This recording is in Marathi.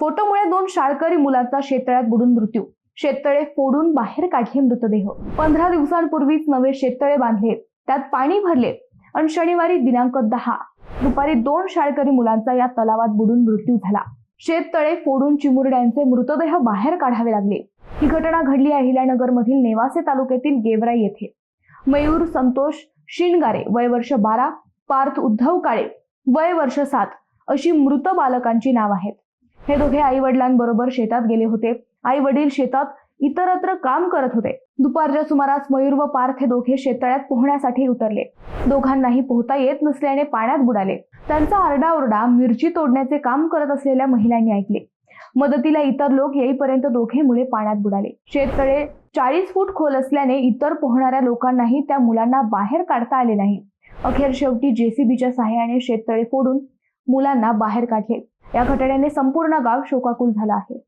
फोटोमुळे दोन शाळकरी मुलांचा शेततळ्यात बुडून मृत्यू. शेततळे फोडून बाहेर काढले मृतदेह. पंधरा दिवसांपूर्वीच नवे शेततळे बांधले. त्यात पाणी भरले. आणि शनिवारी दिनांक दहा. दुपारी दोन शाळकरी मुलांचा या तलावात बुडून मृत्यू झाला. शेततळे फोडून चिमुरड्यांचे मृतदेह बाहेर काढावे लागले. ही घटना घडली अहिल्यानगर मधील नेवासे तालुक्यातील गेवराई येथे. मयूर संतोष शिणगारे वय वर्ष बारा पार्थ उद्धव काळे वय वर्ष सात अशी मृत बालकांची नाव आहेत. हे दोघे आई वडिलांबरोबर शेतात गेले होते. आई वडील शेतात इतरत्र काम करत होते. दुपारच्या सुमारास मयूर व पार्थ हे दोघे शेततळ्यात पोहण्यासाठी उतरले. दोघांनाही पोहता येत नसल्याने पाण्यात बुडाले. त्यांचा आरडाओरडा मिरची तोडण्याचे काम करत असलेल्या महिलांनी ऐकले. मदतीला इतर लोक येईपर्यंत दोघे मुले पाण्यात बुडाले. शेततळे चाळीस फूट खोल असल्याने इतर पोहणाऱ्या लोकांनाही त्या मुलांना बाहेर काढता आले नाही. अखेर शेवटी जेसीबीच्या सहाय्याने शेततळे फोडून मुलांना बाहेर काढले. या घटनेने संपूर्ण गाव शोकाकुल झालं आहे.